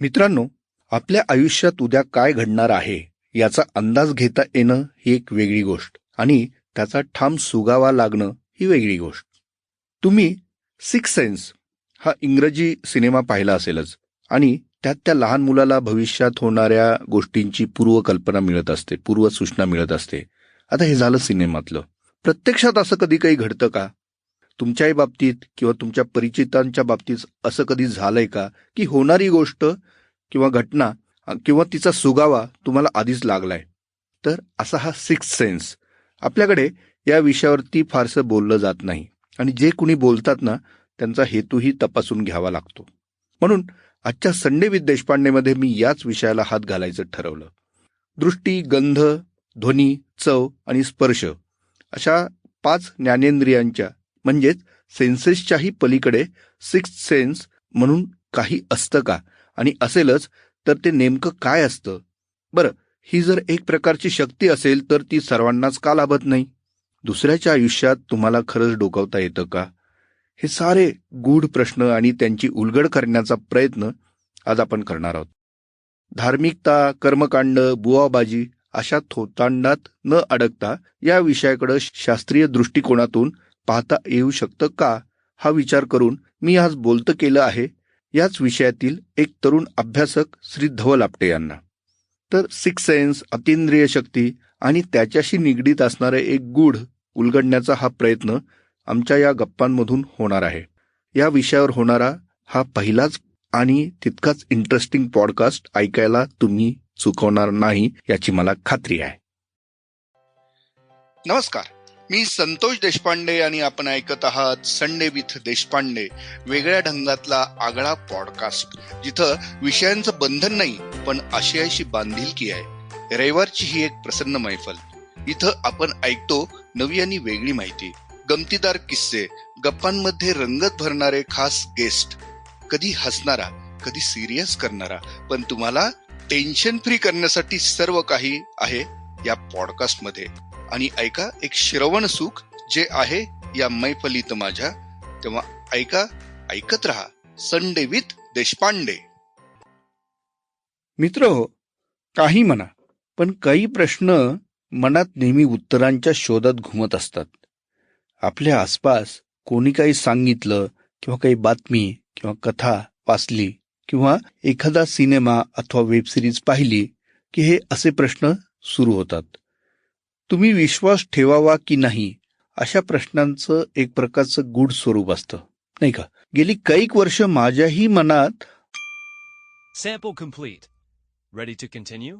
मित्रांनो आपल्या आयुष्यात उद्या काय घडणार आहे याचा अंदाज घेता येणं ही एक वेगळी गोष्ट आणि त्याचा ठाम सुगावा लागणं ही वेगळी गोष्ट. तुम्ही सिक्स सेन्स हा इंग्रजी सिनेमा पाहिला असेलच आणि त्यात त्या लहान मुलाला भविष्यात होणाऱ्या गोष्टींची पूर्वकल्पना मिळत असते पूर्वसूचना मिळत असते. आता हे झालं सिनेमातलं. प्रत्यक्षात असं कधी काही घडतं का? तुमच्याही बाबतीत किंवा तुमच्या परिचितांच्या बाबतीत असं कधी झालंय का? की होणारी गोष्ट किंवा घटना किंवा तिचा सुगावा तुम्हाला आधीच लागलाय. तर असा हा सिक्स सेन्स आपल्याकडे या विषयावरती फारसं बोललं जात नाही. आणि जे कुणी बोलतात ना त्यांचा हेतूही तपासून घ्यावा लागतो. म्हणून आजच्या संडे विथ देशपांडेमध्ये मी याच विषयाला हात घालायचं ठरवलं. दृष्टी गंध ध्वनी चव आणि स्पर्श अशा पाच ज्ञानेंद्रियांच्या म्हणजेच सेन्सेसच्याही पलीकडे सिक्स सेन्स म्हणून काही असतं का? आणि असेलच तर ते नेमकं काय असतं? बरं ही जर एक प्रकारची शक्ती असेल तर ती सर्वांनाच का लाभत नाही? दुसऱ्याच्या आयुष्यात तुम्हाला खरंच डोकावता येतं का? हे सारे गूढ प्रश्न आणि त्यांची उलगड करण्याचा प्रयत्न आज आपण करणार आहोत. धार्मिकता कर्मकांड बुवाबाजी अशा थोतांडात न अडकता या विषयाकडे शास्त्रीय दृष्टिकोनातून पाहता येऊ शकतं का हा विचार करून मी आज बोलतं केलं आहे. याच विषयातील एक तरुण अभ्यासक श्री धवल आपटे यांना. तर सिक्स सेन्स अतिंद्रिय शक्ती आणि त्याच्याशी निगडीत असणारे एक गूढ उलगडण्याचा हा प्रयत्न आमच्या या गप्पांमधून होणार आहे. या विषयावर होणारा हा पहिलाच आणि तितकाच इंटरेस्टिंग पॉडकास्ट ऐकायला तुम्ही चुकवणार नाही याची मला खात्री आहे. नमस्कार. मी संतोष देशपांडे आणि आपण ऐकत आहात संडे विथ देशपांडे वेगळ्या ढंगातला आगळा पॉडकास्ट जिथं विषयांचं बंधन नाही पण आशयाशी बांधिलकी आहे. रविवारची ही एक प्रसन्न मैफल. इथं आपण ऐकतो नवी आणि वेगळी माहिती. गमतीदार किस्से गप्पांमध्ये रंगत भरणारे खास गेस्ट कधी हसणारा कधी सिरियस करणारा पण तुम्हाला टेन्शन फ्री करण्यासाठी सर्व काही आहे या पॉडकास्टमध्ये आणि ऐका एक श्रवण सुख जे आहे या मैफलीत माझ्या. तेव्हा ऐका ऐकत रहा संडे विथ देशपांडे. मित्र हो काही म्हणा पण काही प्रश्न मनात नेहमी उत्तरांच्या शोधात घुमत असतात. आपल्या आसपास कोणी काही सांगितलं किंवा काही बातमी किंवा कथा वाचली किंवा एखादा सिनेमा अथवा वेब सिरीज पाहिली की हे असे प्रश्न सुरू होतात. तुम्ही विश्वास ठेवावा की नाही अशा प्रश्नांचं एक प्रकारचं गूढ स्वरूप असतं नाही का गेली कैक वर्ष माझ्याही मनात sample complete. Ready to continue